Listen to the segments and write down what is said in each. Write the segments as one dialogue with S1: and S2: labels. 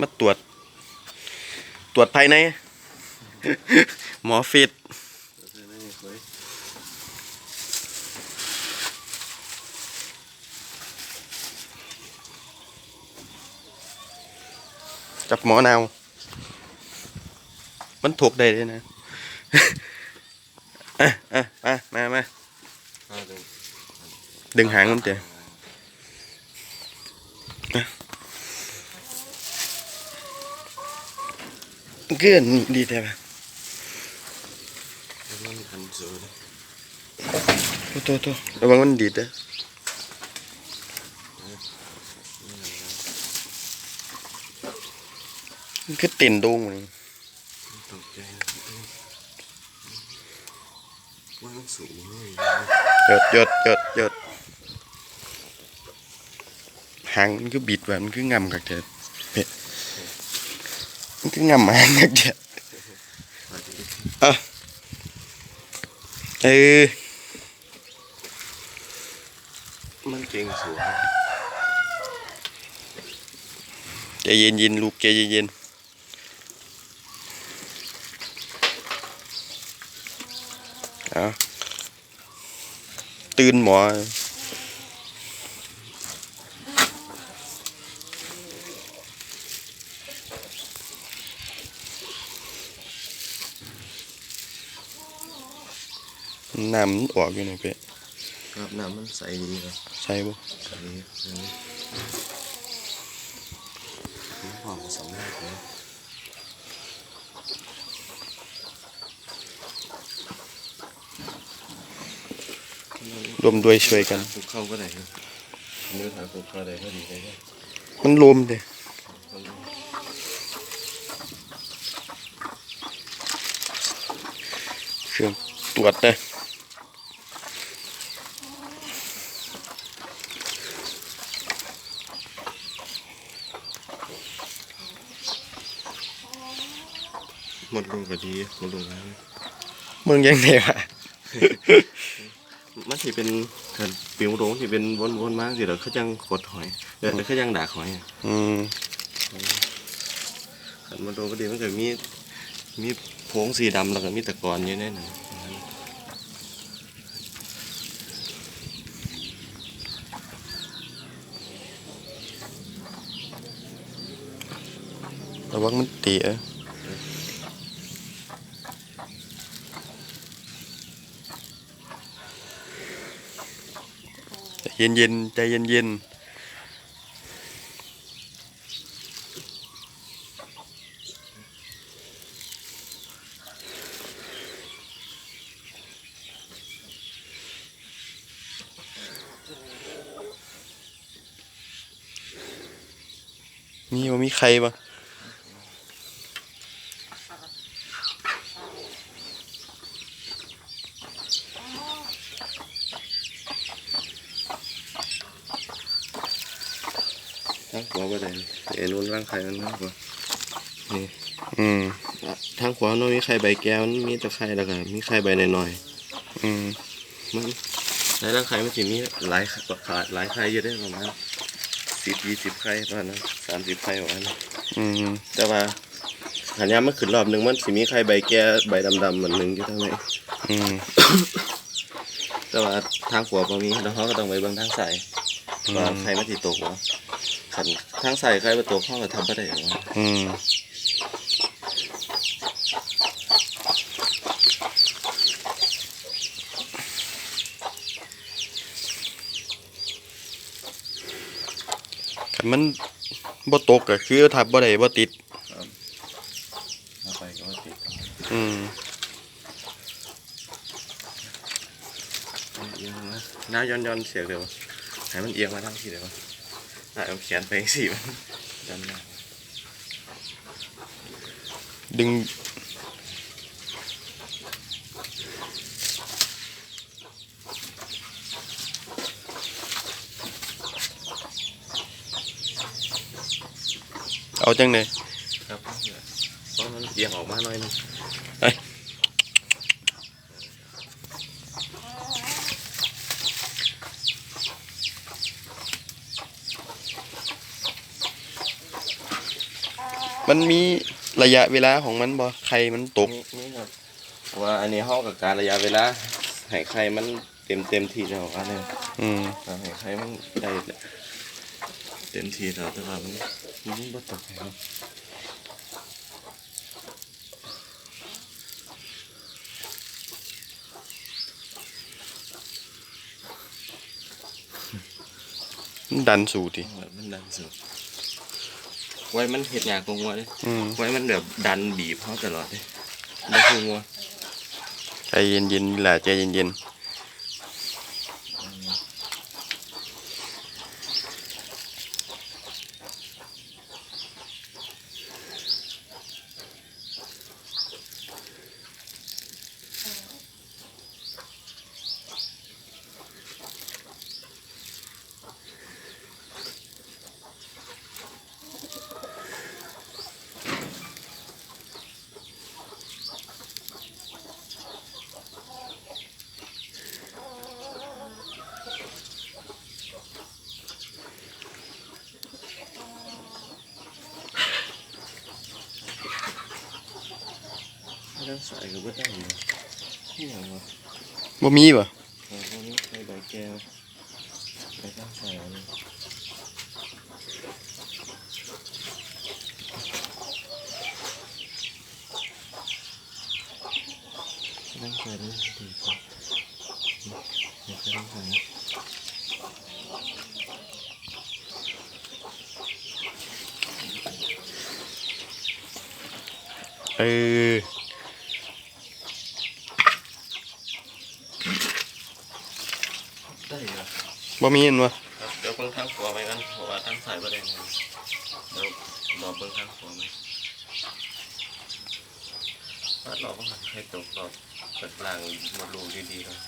S1: มา
S2: ตรวจ ตรวจภายใน หมอฟิตจับหมอนาว มันถูกได้ด้วยนะ อะอะมามา
S1: ดึ
S2: งหางมันเถอะเกื้อนดีแต่ปะ
S1: มันทัน
S2: หยดหยดหยดหยดหางมันก็บิดแบบมันคืองำกับเธอเป็ดมันคืองำหางกับเธอเออ
S1: มันเก่งสูง
S2: ใจเย็นเย็นๆลูกใจเย็นเย็นๆเอาตื่นหมอ น้ำมันออกอยู่นี่เป๊ะ
S1: ครับน้ำมันใสดีครับ
S2: ใช่ปะ
S1: ใสดีน้ำหอมสองแรกเลย
S2: รวมด้วยช่วยกัน
S1: ปลูกเข้าก็ได้ครับเนื้อถางปลูกเข้าได้ก็ดีเลยครับ
S2: มันรวมเลยเครื่องตรวจนะ
S1: หมดลงก็ดีหมดลงแล้ว
S2: เมืองยังไงวะ
S1: มันสิเป็นคันปิวโรงสิเป็นวนๆมากสิเดี๋ยวเขาจังขดหอยเดี๋ยวเดี๋ยวเขาจังด่าหอยอะ
S2: อืม
S1: คันมันโรงก็ดีมันก็มีมีโพงสีดำแล้วก็มีตะกอนอยู่ในนั้น
S2: ระวังมันตีเออ เย็นเย็นใจเย็นเย็นๆมีว่ามีใครปะ
S1: ทั้งขวาก็ได้เอ็นวนร่างไข่มันมากกว่านี่
S2: อืม
S1: ทางขวามันมีไข่ใบแก้วมันมีแต่ไข่แล้วก็มีไข่ใบหน่อย
S2: อืม
S1: ๆมันในร่างไข่มันจะมีหลายขาหลายไข่เยอะได้ประมาณสิบยี่สิบไข่ประมาณนั้นสามสิบไข่ประมาณนั้น
S2: อืม
S1: แต่ว่าหันยามมันขึ้นรอบหนึ่งมันสิมีไข่ใบแก่ใบดำๆเหมือนหนึ่งอยู่ทางใน
S2: อืม
S1: แต่ว่าทางขวาบ่มีแล้วเขาก็ต้องไปเบิ่งทางซ้ายว่าไข่มันสิตกบ่ คันทางซ้ายไข่บ่ตกเขาก็ทำบ่ได้หรอก
S2: อืมคันมันบ่ตกก็คือทับบ่ได้บ่ติด
S1: เอาไปก็ว่าติด
S2: อืม
S1: เอียงนะหน้าย้อนๆเสียเดี๋ยวให้มันเอียงมาทางที่เดี๋ยว น่าเอาแขนไปจังซี่มันดันหน้า
S2: ดึง เอาจังเลย
S1: ครับเพราะมันเอียงออกมาหน่อยนึง
S2: มันมีระยะเวลาของมันบ่ไข่มันตก
S1: นี่นี่ครับเพราะว่าอันนี้ห้องกับการระยะเวลาให้ไข่มันเต็มเต็มที่แล้วอันนี้
S2: อืม
S1: ให้ไข่มันได้เต็มที่แล้วแต่ว่ามันมันบ่ตกครับ
S2: มันดันสู่ติ
S1: มันดันสุด ไว้มันเห็ดยากกว่างัวเลย
S2: อืม
S1: ไว้มันแบบดันบีบเขาตลอดเลยไม่คืองัว
S2: ใจเย็นๆนี่ล่ะใจเย็น
S1: ไม่ต้องใส่ก็ไม่ได้เลยนี่อย่างวะ
S2: บ่มีบ่
S1: โอ้โหนี่ใส่ใบแก้วไม่ต้องใส่อันนี้ไม่ต้องใส่นี่ดีกว่านี่ไม่ต้องใส่นะ
S2: เออ
S1: ได้เหรอ
S2: บ่มีเห็นบ่
S1: ครับเดี๋ยวเบิ่งทางขวาไปกันเพราะว่าทางซ้ายบ่ได้นะเดี๋ยวรอเบิ่งทางขวาไปวัดรอบว่าให้ตกรอบเปิดล่างหมดรูดีๆครับ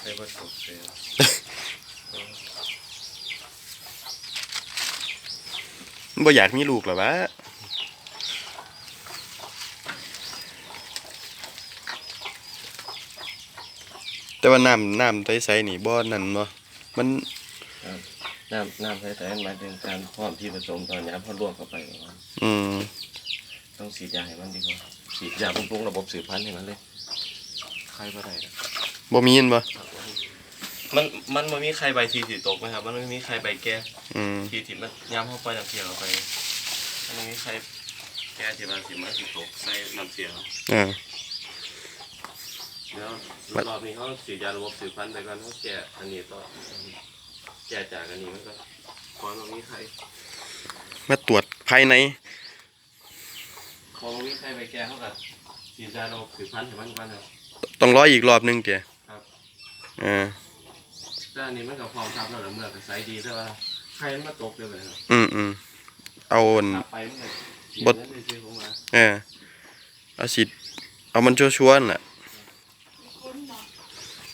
S1: ให้บ่ตกเสีย
S2: บ่อยากมีลูกหรอวะแต่ว่าน้ำน้ำใสๆนี่บ่นั่นบ่ มัน
S1: น้ำน้ำใช้แต่หมายถึงการพร้อมที่ผสมตอนนี้พอลวกเข้าไปก่อน
S2: อืม
S1: ต้องฉีดยาให้มันดีกว่าฉีดยาบำรุงระบบสืบพันธุ์ให้มันเลยใครบ่ได้นะ
S2: บ่มีเห็นบ่
S1: ครับมันมันมันมีใครใบทีสีตกไหมครับ มันไม่มีใครใบแก้
S2: อืม
S1: ทีที่มันย้ำเข้าไปน้ำเสียเข้าไปมันไม่มีใครแก้ที่มันสิมันสิตกใส่น้ำเสียครับ
S2: อ่า
S1: เดี๋ยว รอบนี้เขาฉีดยาระบบสืบพันธุ์ไปก่อนเขาแก้อันนี้ต่อแก้จากอันนี้มันก็พอมันมีใคร
S2: มาตรวจภายใน
S1: พอมันมีใครไปแก้เขากับฉีดยาระบบสืบพันธุ์ให้มันก่อนครับ
S2: ต้องรออีกรอบหนึงเจ้
S1: ครับ
S2: อ่า
S1: แต่อันนี้มันก็พร้อมทำแล้วล่ะเมื่อก็ใส่ดีแต่ว่าใครมันมาตกเลยครับ
S2: อืมอืมเอาอัน
S1: ขับไปมันก็
S2: บด
S1: นั่นเลยซื้อผมมา
S2: เออเอาสิเอามันชัวร์ๆน่ะ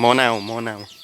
S2: หมอห